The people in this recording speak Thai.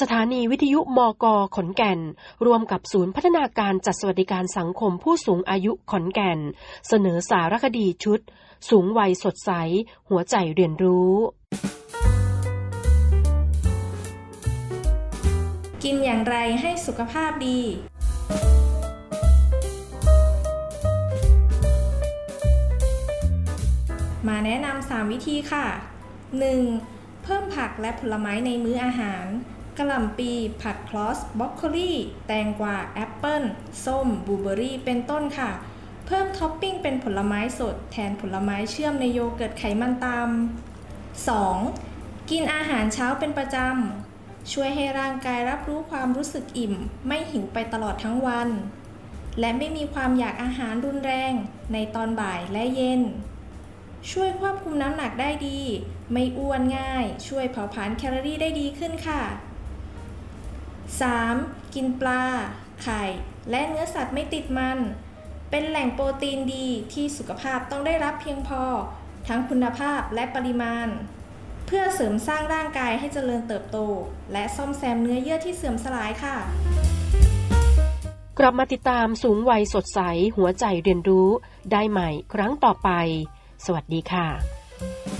สถานีวิทยุมกขอนแก่น รวมกับศูนย์พัฒนาการจัดสวัสดิการสังคมผู้สูงอายุขอนแก่น เสนอสารคดีชุด สูงวัยสดใส หัวใจเรียนรู้ กินอย่างไรให้สุขภาพดีมาแนะนำ3วิธีค่ะ 1. เพิ่มผักและผลไม้ในมื้ออาหาร กะหล่ำปี ผักคลอสบรอกโคลี่ แตงกวา แอปเปิลส้มบลูเบอร์รี่ เป็นต้นค่ะ เพิ่มท็อปปิ้งเป็นผลไม้สด แทนผลไม้เชื่อมในโยเกิร์ตไขมันตาม 2. กินอาหารเช้าเป็นประจำ ช่วยให้ร่างกายรับรู้ความรู้สึกอิ่ม ไม่หิวไปตลอดทั้งวัน และไม่มีความอยากอาหารรุนแรง ในตอนบ่ายและเย็น ช่วยควบคุมน้ำหนักได้ดี ไม่อ้วนง่าย ช่วยเผาผลาญแคลอรี่ได้ดีขึ้นค่ะ 3. กินปลา ไข่ และเนื้อสัตว์ไม่ติดมัน เป็นแหล่งโปรตีนดีที่สุขภาพต้องได้รับเพียงพอ ทั้งคุณภาพและปริมาณ เพื่อเสริมสร้างร่างกายให้เจริญเติบโต และซ่อมแซมเนื้อเยื่อที่เสื่อมสลายค่ะ กลับมาติดตามสูงวัยสดใสหัวใจเรียนรู้ ได้ใหม่ครั้งต่อไป สวัสดีค่ะ